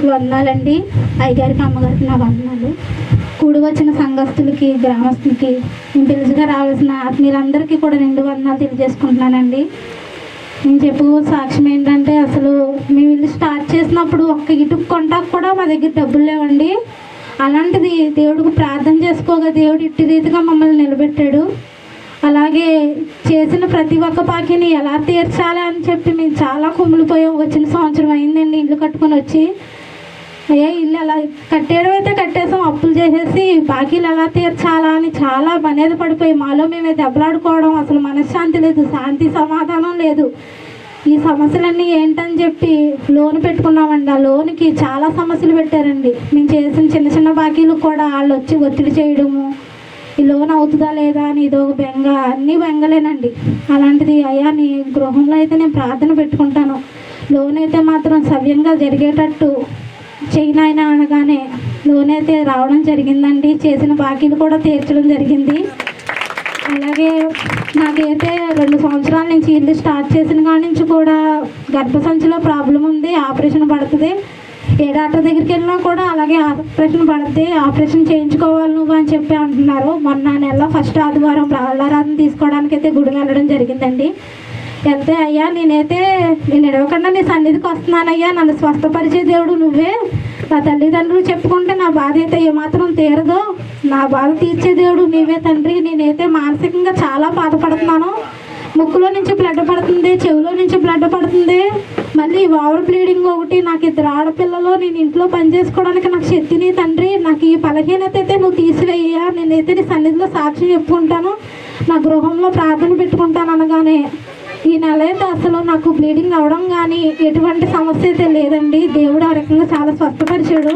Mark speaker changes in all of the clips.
Speaker 1: వందనాలండి అయ్యగారికి అమ్మగారికి నా వందనాలు. కూడి వచ్చిన సంఘస్థులకి గ్రామస్తులకి నేను తెలుసుగా రావాల్సిన ఆత్మీయులందరికీ కూడా నిండు వందనాలు తెలియజేసుకుంటున్నానండి. నేను చెప్పు సాక్ష్యం ఏంటంటే అసలు మేము ఇల్లు స్టార్ట్ చేసినప్పుడు ఒక్క ఇటుకు కొంటాకు కూడా మా దగ్గర డబ్బులు లేవండి. అలాంటిది దేవుడికి ప్రార్థన చేసుకోగా దేవుడు ఇట్టి రీతిగా మమ్మల్ని నిలబెట్టాడు. అలాగే చేసిన ప్రతి ఒక్క పాకిని ఎలా తీర్చాలి అని చెప్పి మేము చాలా కుమిలిపోయాం వచ్చిన సంవత్సరం అయిందండి ఇల్లు కట్టుకొని వచ్చి. అయ్యా ఇల్లు అలా కట్టేయడం అయితే కట్టేసాం అప్పులు చేసేసి బాకీలు ఎలా తీర్చాలా అని చాలా అనేది పడిపోయి మాలో మేమే దెబ్బలాడుకోవడం అసలు మనశ్శాంతి లేదు శాంతి సమాధానం లేదు. ఈ సమస్యలన్నీ ఏంటని చెప్పి లోన్ పెట్టుకున్నామండి. ఆ లోన్కి చాలా సమస్యలు పెట్టారండి. మేము చేసిన చిన్న చిన్న బాకీలు కూడా వాళ్ళు వచ్చి ఒత్తిడి చేయడము ఈ లోన్ అవుతుందా లేదా అని ఇదో బెంగ అన్నీ బెంగలేనండి. అలాంటిది అయ్యా నీ గృహంలో అయితే నేను ప్రార్థన పెట్టుకుంటాను. లోన్ అయితే మాత్రం సవ్యంగా జరిగేటట్టు నాయన అనగానే లోన్ అయితే రావడం జరిగిందండి. చేసిన బాకీలు కూడా తీర్చడం జరిగింది. అలాగే నాకైతే రెండు సంవత్సరాల నుంచి ఇల్లు స్టార్ట్ చేసిన కాడి నుంచి కూడా గర్భసంచిలో ప్రాబ్లం ఉంది ఆపరేషన్ పడుతుంది. ఏ డాక్టర్ దగ్గరికి వెళ్ళినా కూడా అలాగే ఆపరేషన్ పడుతుంది. ఆపరేషన్ చేయించుకోవాలి నువ్వు అని చెప్పి అంటున్నారు. మొన్న నెల ఫస్ట్ ఆదివారం ప్రాణారాధన తీసుకోవడానికి అయితే గుడి వెళ్ళడం జరిగిందండి. ఎంతే అయ్యా నేనైతే నేను ఎడవకుండా నీ సన్నిధికి వస్తున్నానయ్యా. నన్ను స్వస్థపరిచే దేవుడు నువ్వే. నా తల్లిదండ్రులు చెప్పుకుంటే నా బాధ అయితే ఏమాత్రం తీరదు. నా బాధ తీర్చే దేవుడు నీవే తండ్రి. నేనైతే మానసికంగా చాలా బాధపడుతున్నాను. ముక్కులో నుంచి బ్లడ్ పడుతుంది చెవిలో నుంచి బ్లడ్ పడుతుంది. మళ్ళీ ఓవర్ బ్లీడింగ్ ఒకటి నాకు ఇద్దరు ఆడపిల్లలు నేను ఇంట్లో పని చేసుకోవడానికి నాకు శక్తిని తండ్రి నాకు ఈ బలహీనత అయితే నువ్వు తీసివేయ్యా. నేనైతే నీ సన్నిధిలో సాక్షి చెప్పుకుంటాను. నా గృహంలో ప్రార్థన పెట్టుకుంటాను అనగానే. ఈ నెల అయితే అసలు నాకు బ్లీడింగ్ అవడం కానీ ఎటువంటి సమస్య అయితే లేదండి. దేవుడు ఆ రకంగా చాలా స్వస్థపరిచాడు.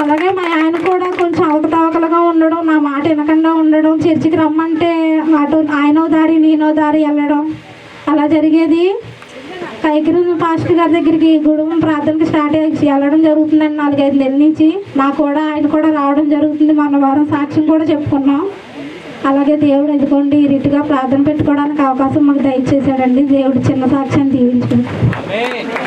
Speaker 1: అలాగే మా ఆయన కూడా కొంచెం అవకతవకలుగా ఉండడం నా మాట వినకుండా ఉండడం చర్చికి రమ్మంటే అటు ఆయనో దారి నేనో దారి వెళ్ళడం అలా జరిగేది. కైకిరి పాస్టర్ గారి దగ్గరికి గుడుం ప్రార్థనకి స్టార్ట్ అయ్యి వెళ్ళడం జరుగుతుందండి నాలుగైదు నెలల నుంచి. నాకు కూడా ఆయన కూడా రావడం జరుగుతుంది. మన వారం సాక్ష్యం కూడా చెప్పుకున్నాం. అలాగే దేవుడు ఎదుకోండి ఈ రీతిగా ప్రార్థన పెట్టుకోవడానికి అవకాశం మాకు దయచేశాడండి. దేవుడు చిన్న సాక్ష్యాన్ని దీవించుకుంటాం